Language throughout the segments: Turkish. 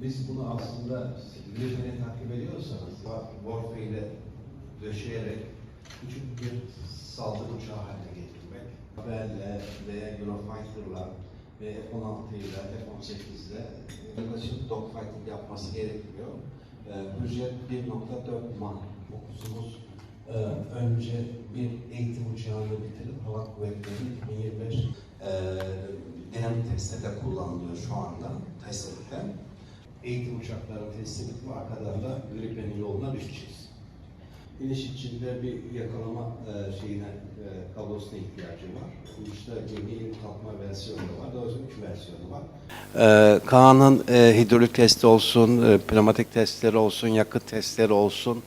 Biz bunu aslında Lübnan'ı takip ediyorsanız Warfare ile döşeyerek küçük bir saldırı uçağı haline getirmek. Haberle veya Eurofighter'la ve F-16 ile F-18 ile yaklaşık dogfighting yapması gerekiyor. Ee, Hürjet 1.4 man fokusumuz ee, önce bir eğitim uçağını bitirip hava kuvvetleri 2025 e, dinamik testlerde kullanılıyor şu anda testlerde. Eğitim uçakları teslim edip arkadan da Gripen'in yoluna düşeceğiz. İniş içinde bir yakalama e, şeyine, e, kablosuna ihtiyacı var. Bu işte geminin kalkma versiyonu da var. Doğrusu üç versiyonu var. Ee, Kaan'ın e, hidrolik testi olsun, e, pneumatik testleri olsun, yakıt testleri olsun.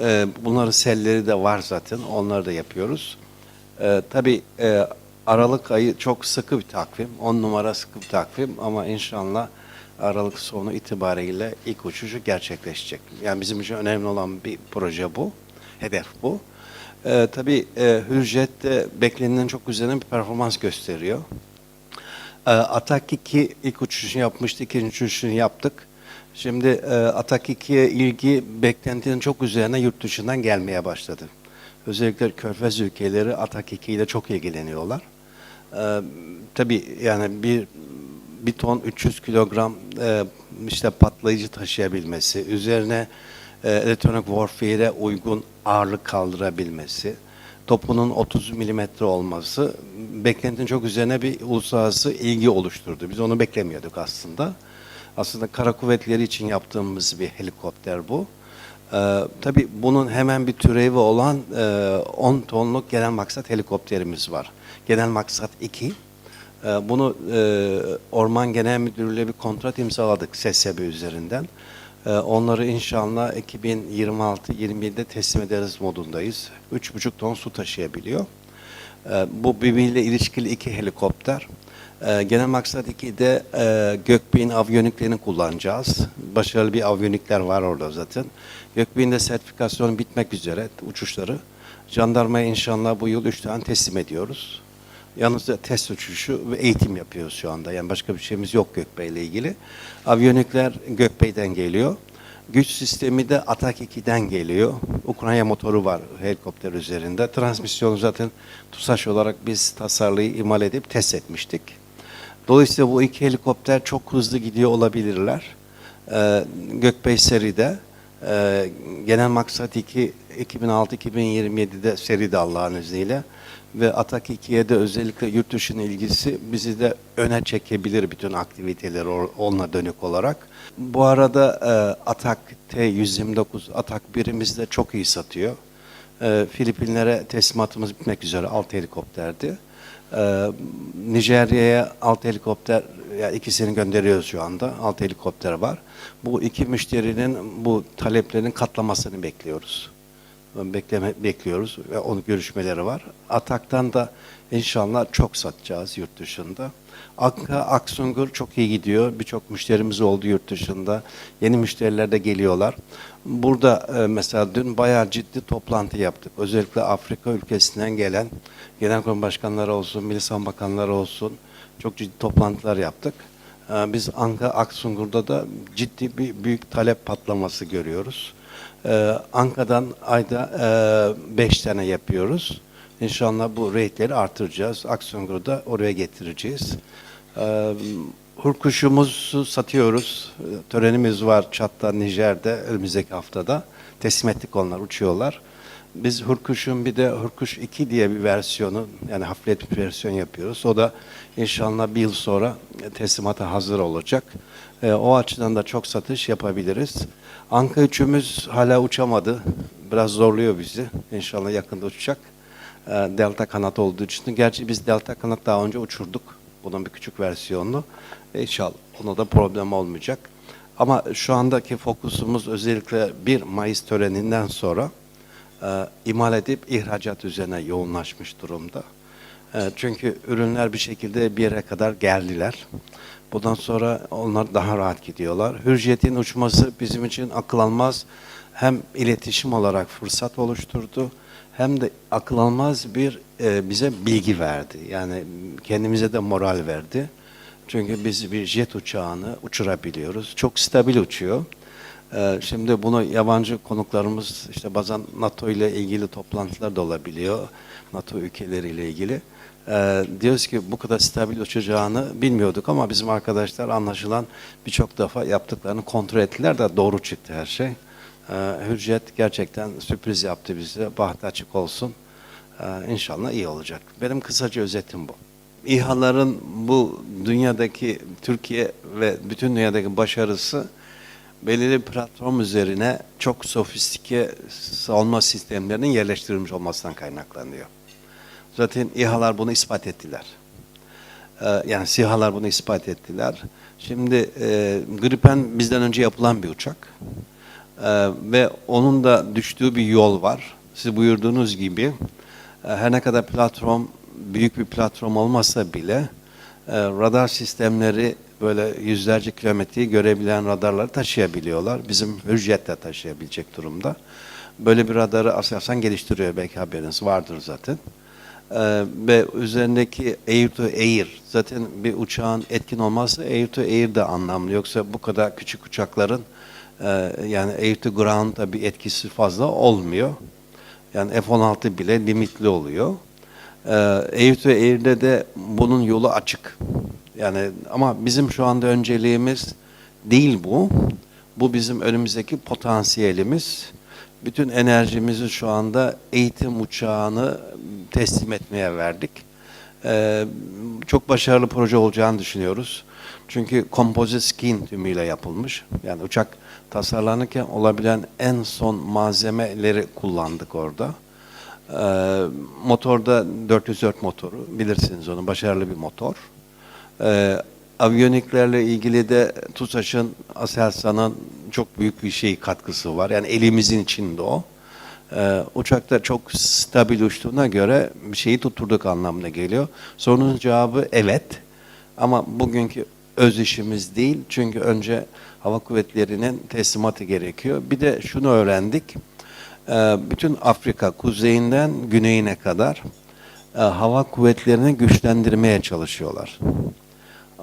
E, bunların selleri de var zaten. Onları da yapıyoruz. E, tabii e, Aralık ayı çok sıkı bir takvim. 10 numara sıkı bir takvim ama inşallah Aralık sonu itibariyle ilk uçuşu gerçekleşecek. Yani bizim için önemli olan bir proje bu. Hedef bu. E, tabii e, Hürjet de beklenenin çok üzerine bir performans gösteriyor. E, Atak 2 ilk uçuşunu yapmıştı, ikinci uçuşunu yaptık. Şimdi e, Atak 2'ye ilgi beklentinin çok üzerine yurt dışından gelmeye başladı. Özellikle Körfez ülkeleri Atak 2 ile çok ilgileniyorlar. E, tabii yani bir bir ton 300 kilogram e, işte patlayıcı taşıyabilmesi, üzerine e, elektronik warfare'e uygun ağırlık kaldırabilmesi, topunun 30 milimetre olması beklentinin çok üzerine bir uluslararası ilgi oluşturdu. Biz onu beklemiyorduk aslında. Aslında kara kuvvetleri için yaptığımız bir helikopter bu. Ee, tabii bunun hemen bir türevi olan e, 10 tonluk genel maksat helikopterimiz var. Genel maksat 2. Ee, bunu e, Orman Genel Müdürlüğü'yle bir kontrat imzaladık SSB üzerinden. Ee, onları inşallah 2026-27'de teslim ederiz modundayız. 3,5 ton su taşıyabiliyor. Ee, bu birbiriyle ilişkili iki helikopter. Genel maksat 2'de e, Gökbey'in aviyoniklerini kullanacağız. Başarılı bir aviyonikler var orada zaten. Gökbey'in de sertifikasyonu bitmek üzere uçuşları. Jandarmaya inşallah bu yıl 3 tane teslim ediyoruz. Yalnızca test uçuşu ve eğitim yapıyoruz şu anda. Yani başka bir şeyimiz yok Gökbey ile ilgili. Aviyonikler Gökbey'den geliyor. Güç sistemi de Atak 2'den geliyor. Ukrayna motoru var helikopter üzerinde. Transmisyonu zaten TUSAŞ olarak biz tasarlayı imal edip test etmiştik. Dolayısıyla bu iki helikopter çok hızlı gidiyor olabilirler. Ee, Gökbey seride, e, genel maksat 2 2006-2027'de seride Allah'ın izniyle ve Atak 2'ye de özellikle yurt dışının ilgisi bizi de öne çekebilir bütün aktiviteleri onunla dönük olarak. Bu arada e, Atak T-129 Atak birimiz de çok iyi satıyor. E, Filipinlere teslimatımız bitmek üzere alt helikopterdi. E, Nijerya'ya alt helikopter, ya ikisini gönderiyoruz şu anda. Alt helikopter var. Bu iki müşterinin bu taleplerinin katlamasını bekliyoruz bekleme bekliyoruz ve onun görüşmeleri var. Atak'tan da inşallah çok satacağız yurt dışında. Akka, Aksungur çok iyi gidiyor. Birçok müşterimiz oldu yurt dışında. Yeni müşteriler de geliyorlar. Burada e, mesela dün bayağı ciddi toplantı yaptık. Özellikle Afrika ülkesinden gelen genelkurmay başkanları olsun, Milli Savunma Bakanları olsun çok ciddi toplantılar yaptık. E, Biz Anka Aksungur'da da ciddi bir büyük talep patlaması görüyoruz. Ee, Anka'dan ayda 5 tane yapıyoruz. İnşallah bu rate'leri artıracağız. Aksiyonguru'da oraya getireceğiz. Ee, Hurkuşumuzu satıyoruz. Törenimiz var Çat'ta, Nijer'de önümüzdeki haftada. Teslim ettik onlar, uçuyorlar. Biz Hurkuş'un bir de Hurkuş 2 diye bir versiyonu, yani hafifletmiş bir versiyon yapıyoruz. O da inşallah bir yıl sonra teslimata hazır olacak. Ee, o açıdan da çok satış yapabiliriz. Anka üçümüz hala uçamadı. Biraz zorluyor bizi. İnşallah yakında uçacak. Ee, Delta kanat olduğu için. Gerçi biz Delta kanat daha önce uçurduk. Bunun bir küçük versiyonunu. İnşallah ona da problem olmayacak. Ama şu andaki fokusumuz özellikle 1 Mayıs töreninden sonra e, imal edip ihracat üzerine yoğunlaşmış durumda. E, çünkü ürünler bir şekilde bir yere kadar geldiler. Bundan sonra onlar daha rahat gidiyorlar. Hürriyet'in uçması bizim için akıl almaz hem iletişim olarak fırsat oluşturdu hem de akıl almaz bir e, bize bilgi verdi. Yani kendimize de moral verdi. Çünkü biz bir jet uçağını uçurabiliyoruz. Çok stabil uçuyor. Ee, Şimdi bunu yabancı konuklarımız işte bazen NATO ile ilgili toplantılar da olabiliyor. NATO ülkeleriyle ilgili. Ee, diyoruz ki bu kadar stabil uçacağını bilmiyorduk ama bizim arkadaşlar anlaşılan birçok defa yaptıklarını kontrol ettiler de doğru çıktı her şey. Ee, Hürjet gerçekten sürpriz yaptı bize. Bahtı açık olsun. Ee, inşallah iyi olacak. Benim kısaca özetim bu. İHA'ların bu dünyadaki Türkiye ve bütün dünyadaki başarısı belirli platform üzerine çok sofistike savunma sistemlerinin yerleştirilmiş olmasından kaynaklanıyor. Zaten İHA'lar bunu ispat ettiler. Ee, yani SİHA'lar bunu ispat ettiler. Şimdi e, Gripen bizden önce yapılan bir uçak. Ee, ve onun da düştüğü bir yol var. Siz buyurduğunuz gibi e, her ne kadar platform büyük bir platform olmasa bile e, radar sistemleri böyle yüzlerce kilometreyi görebilen radarları taşıyabiliyorlar. Bizim Hürjet de taşıyabilecek durumda. Böyle bir radarı Aselsan geliştiriyor belki haberiniz vardır zaten. Ee, ve üzerindeki air to air zaten bir uçağın etkin olmazsa air to air de anlamlı. Yoksa bu kadar küçük uçakların yani air to ground'da bir etkisi fazla olmuyor. Yani F-16 bile limitli oluyor. Ee, air to air'de de bunun yolu açık. Yani ama bizim şu anda önceliğimiz değil bu. Bu bizim önümüzdeki potansiyelimiz. Bütün enerjimizi şu anda eğitim uçağını teslim etmeye verdik. Ee, çok başarılı proje olacağını düşünüyoruz. Çünkü composite skin tümüyle yapılmış. Yani uçak tasarlanırken olabilen en son malzemeleri kullandık orada. Ee, motorda 404 motoru, bilirsiniz onu, başarılı bir motor. Ee, aviyoniklerle ilgili de TUSAŞ'ın, Aselsan'ın çok büyük bir şey katkısı var. Yani elimizin içinde o. Ee, uçakta çok stabil uçtuğuna göre bir şeyi tutturduk anlamına geliyor. Sorunun cevabı evet. Ama bugünkü öz işimiz değil. Çünkü önce hava kuvvetlerinin teslimatı gerekiyor. Bir de şunu öğrendik. Ee, bütün Afrika kuzeyinden güneyine kadar e, hava kuvvetlerini güçlendirmeye çalışıyorlar.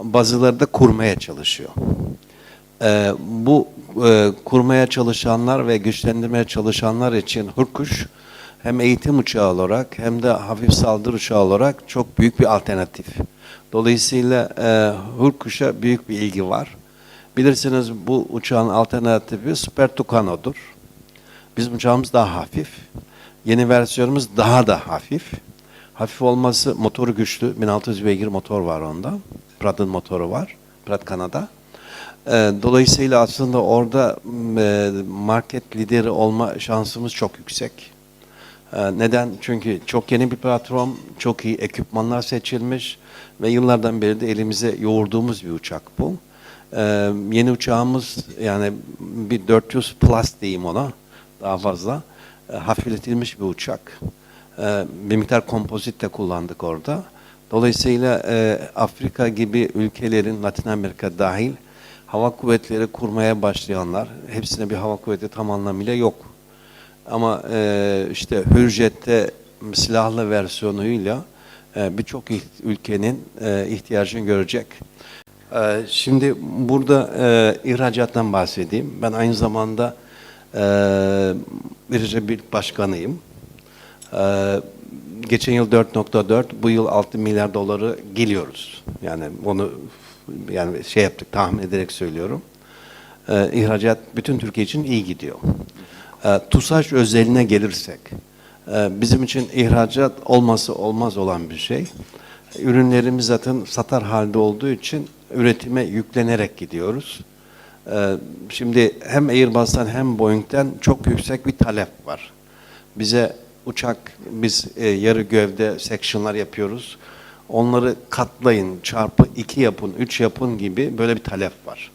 Bazıları da kurmaya çalışıyor. Ee, bu e, kurmaya çalışanlar ve güçlendirmeye çalışanlar için Hırkuş hem eğitim uçağı olarak hem de hafif saldırı uçağı olarak çok büyük bir alternatif. Dolayısıyla e, Hırkuş'a büyük bir ilgi var. Bilirsiniz bu uçağın alternatifi Super Tucano'dur. Bizim uçağımız daha hafif. Yeni versiyonumuz daha da hafif. Hafif olması motoru güçlü. 1600 beygir motor var onda. Pratt'ın motoru var. Pratt Kanada. Ee, Dolayısıyla aslında orada e, market lideri olma şansımız çok yüksek. Ee, Neden? Çünkü çok yeni bir platform, çok iyi ekipmanlar seçilmiş ve yıllardan beri de elimize yoğurduğumuz bir uçak bu. Ee, Yeni uçağımız yani bir 400 plus diyeyim ona daha fazla e, hafifletilmiş bir uçak. E, bir miktar kompozit de kullandık orada. Dolayısıyla e, Afrika gibi ülkelerin Latin Amerika dahil hava kuvvetleri kurmaya başlayanlar, hepsine bir hava kuvveti tam anlamıyla yok. Ama e, işte Hürjet'te silahlı versiyonuyla e, birçok ülkenin e, ihtiyacını görecek. E, şimdi burada e, ihracattan bahsedeyim. Ben aynı zamanda e, bir bir başkanıyım. E, geçen yıl 4.4, bu yıl 6 milyar doları geliyoruz. Yani onu yani şey yaptık, tahmin ederek söylüyorum. E, ihracat bütün Türkiye için iyi gidiyor. E, TUSAŞ özeline gelirsek, e, bizim için ihracat olması olmaz olan bir şey. Ürünlerimiz zaten satar halde olduğu için üretime yüklenerek gidiyoruz. Ee, Şimdi hem Airbus'tan hem Boeing'den çok yüksek bir talep var. Bize uçak, biz e, yarı gövde section'lar yapıyoruz. Onları katlayın, çarpı iki yapın, üç yapın gibi böyle bir talep var.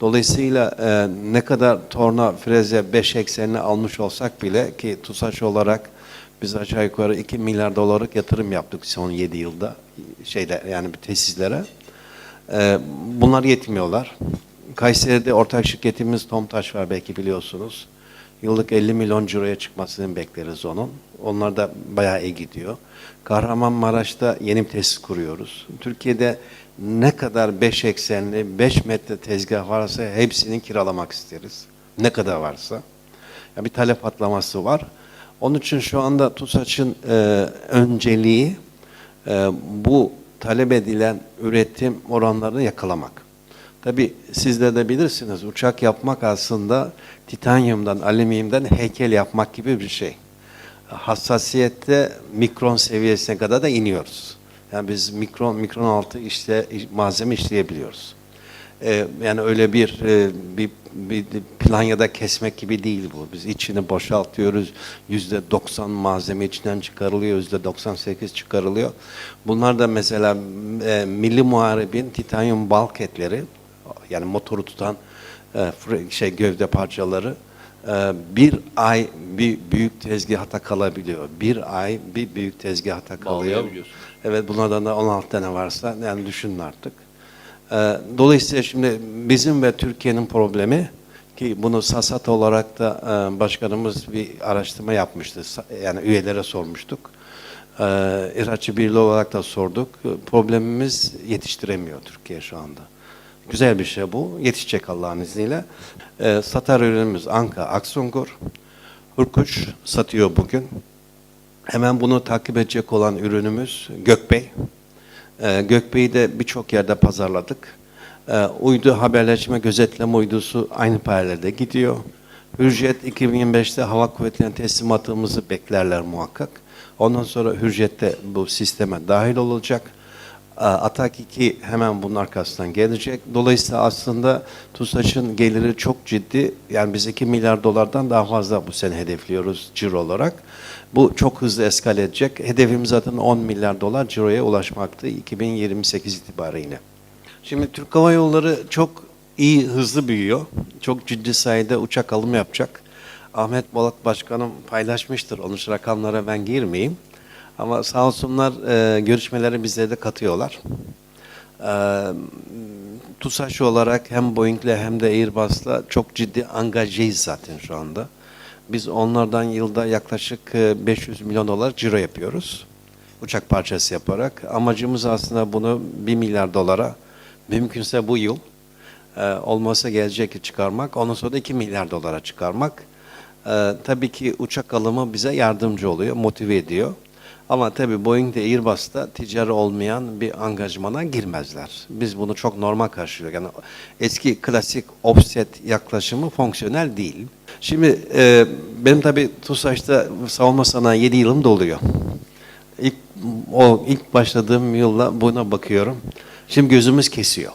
Dolayısıyla e, ne kadar torna freze 5 eksenini almış olsak bile ki TUSAŞ olarak biz aşağı yukarı 2 milyar dolarlık yatırım yaptık son 7 yılda şeyler yani tesislere. Ee, bunlar yetmiyorlar. Kayseri'de ortak şirketimiz Tomtaş var belki biliyorsunuz. Yıllık 50 milyon ciroya çıkmasını bekleriz onun. Onlar da bayağı iyi gidiyor. Kahramanmaraş'ta yeni bir tesis kuruyoruz. Türkiye'de ne kadar 5 eksenli, 5 metre tezgah varsa hepsini kiralamak isteriz. Ne kadar varsa. Ya bir talep patlaması var. Onun için şu anda TUSAŞ'ın e, önceliği e, bu talep edilen üretim oranlarını yakalamak. Tabi sizler de bilirsiniz uçak yapmak aslında titanyumdan, alüminyumdan heykel yapmak gibi bir şey. Hassasiyette mikron seviyesine kadar da iniyoruz. Yani biz mikron mikron altı işte malzeme işleyebiliyoruz. Ee, yani öyle bir, e, bir bir plan ya da kesmek gibi değil bu. Biz içini boşaltıyoruz. Yüzde 90 malzeme içinden çıkarılıyor. Yüzde 98 çıkarılıyor. Bunlar da mesela e, Milli Muharebin titanyum balketleri yani motoru tutan e, şey gövde parçaları e, bir ay bir büyük tezgahta kalabiliyor. Bir ay bir büyük tezgahta kalıyor. Evet bunlardan da 16 tane varsa yani düşünün artık. Ee, Dolayısıyla şimdi bizim ve Türkiye'nin problemi ki bunu SASAT olarak da e, başkanımız bir araştırma yapmıştı. Yani üyelere sormuştuk. Ee, İhraççı Birliği olarak da sorduk. Problemimiz yetiştiremiyor Türkiye şu anda. Güzel bir şey bu. Yetişecek Allah'ın izniyle. Ee, satar ürünümüz Anka Aksungur. Hurkuş satıyor bugün. Hemen bunu takip edecek olan ürünümüz Gökbey. Ee, Gökbey'i de birçok yerde pazarladık. Ee, uydu haberleşme gözetleme uydusu aynı paralelde gidiyor. Hürjet 2025'te hava kuvvetlerinin teslimatımızı beklerler muhakkak. Ondan sonra Hürjet de bu sisteme dahil olacak. Ee, Atak 2 hemen bunun arkasından gelecek. Dolayısıyla aslında TUSAŞ'ın geliri çok ciddi. Yani biz 2 milyar dolardan daha fazla bu sene hedefliyoruz ciro olarak. Bu çok hızlı eskale edecek. Hedefimiz zaten 10 milyar dolar ciroya ulaşmaktı 2028 itibariyle. Şimdi Türk Hava Yolları çok iyi, hızlı büyüyor. Çok ciddi sayıda uçak alımı yapacak. Ahmet Bolat Başkanım paylaşmıştır. Onun rakamlara ben girmeyeyim. Ama sağ olsunlar e, görüşmeleri bizlere de katıyorlar. E, TUSAŞ olarak hem Boeing'le hem de Airbus'la çok ciddi angajeyiz zaten şu anda. Biz onlardan yılda yaklaşık e, 500 milyon dolar ciro yapıyoruz. Uçak parçası yaparak. Amacımız aslında bunu 1 milyar dolara mümkünse bu yıl e, olmasa gelecek çıkarmak. Ondan sonra da 2 milyar dolara çıkarmak. E, tabii ki uçak alımı bize yardımcı oluyor, motive ediyor. Ama tabii Boeing'de Airbus'ta ticari olmayan bir angajmana girmezler. Biz bunu çok normal karşılıyoruz. Yani eski klasik offset yaklaşımı fonksiyonel değil. Şimdi e, benim tabii TUSAŞ'ta savunma sanayi 7 yılım doluyor. İlk, o ilk başladığım yılla buna bakıyorum. Şimdi gözümüz kesiyor.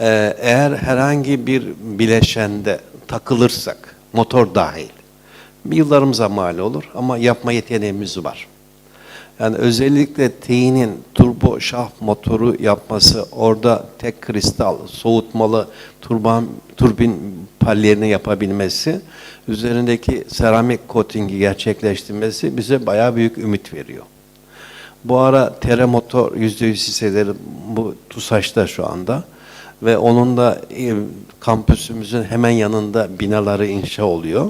Ee, eğer herhangi bir bileşende takılırsak, motor dahil, yıllarımıza mal olur ama yapma yeteneğimiz var. Yani özellikle T'nin turbo şaft motoru yapması, orada tek kristal, soğutmalı turban, turbin pallerini yapabilmesi, üzerindeki seramik coatingi gerçekleştirmesi bize bayağı büyük ümit veriyor. Bu ara Tere Motor %100 hisseleri bu TUSAŞ'ta şu anda ve onun da e, kampüsümüzün hemen yanında binaları inşa oluyor.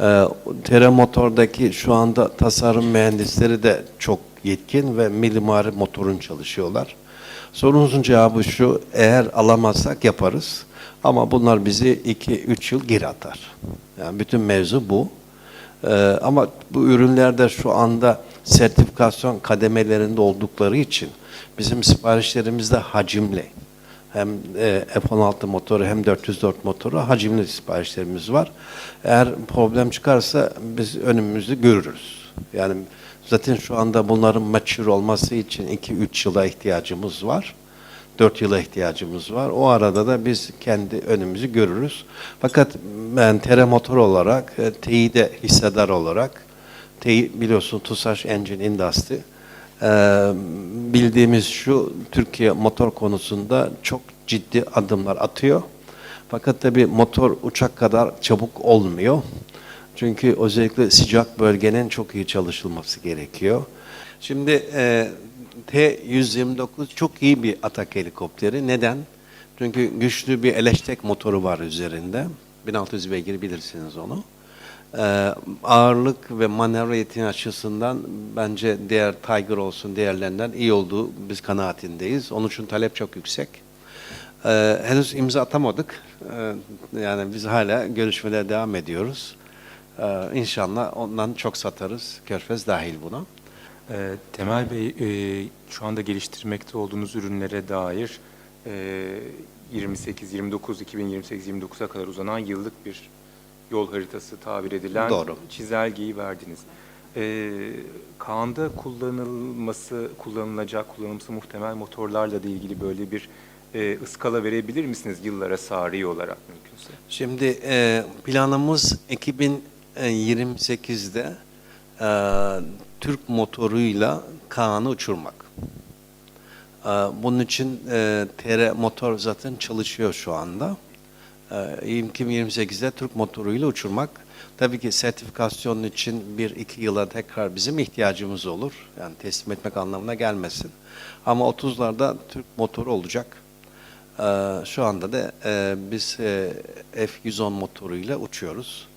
Ee, Tere Motor'daki şu anda tasarım mühendisleri de çok yetkin ve Milli Muharip Motor'un çalışıyorlar. Sorunuzun cevabı şu, eğer alamazsak yaparız. Ama bunlar bizi 2-3 yıl geri atar. Yani bütün mevzu bu. Ee, ama bu ürünlerde şu anda sertifikasyon kademelerinde oldukları için bizim siparişlerimiz de hacimli. Hem e, F-16 motoru hem 404 motoru hacimli siparişlerimiz var. Eğer problem çıkarsa biz önümüzü görürüz. Yani zaten şu anda bunların mature olması için 2-3 yıla ihtiyacımız var. 4 yıla ihtiyacımız var. O arada da biz kendi önümüzü görürüz. Fakat ben Tere Motor olarak, e, TEİ'de hissedar olarak, TEİ biliyorsun TUSAŞ Engine Industry, bildiğimiz şu, Türkiye motor konusunda çok ciddi adımlar atıyor. Fakat tabii motor uçak kadar çabuk olmuyor. Çünkü özellikle sıcak bölgenin çok iyi çalışılması gerekiyor. Şimdi e, T-129 çok iyi bir atak helikopteri. Neden? Çünkü güçlü bir eleştek motoru var üzerinde. 1600 beygir bilirsiniz onu. Ee, ağırlık ve manevra yeteneği açısından bence diğer Tiger olsun diğerlerinden iyi olduğu biz kanaatindeyiz. Onun için talep çok yüksek. Ee, henüz imza atamadık. Ee, yani biz hala görüşmelere devam ediyoruz. Ee, inşallah ondan çok satarız. Körfez dahil buna. Ee, Temel Bey, e, şu anda geliştirmekte olduğunuz ürünlere dair e, 28, 29, 2028, 29'a kadar uzanan yıllık bir yol haritası tabir edilen Doğru. çizelgeyi verdiniz. Ee, Kaan'da kullanılması, kullanılacak, kullanılması muhtemel motorlarla da ilgili böyle bir e, ıskala verebilir misiniz yıllara sari olarak mümkünse? Şimdi e, planımız 2028'de e, Türk motoruyla Kaan'ı uçurmak. E, bunun için e, TR motor zaten çalışıyor şu anda. E, 2028'de Türk motoruyla uçurmak. Tabii ki sertifikasyonun için bir iki yıla tekrar bizim ihtiyacımız olur. Yani teslim etmek anlamına gelmesin. Ama 30'larda Türk motoru olacak. Ee, şu anda da e, biz e, F-110 motoruyla uçuyoruz.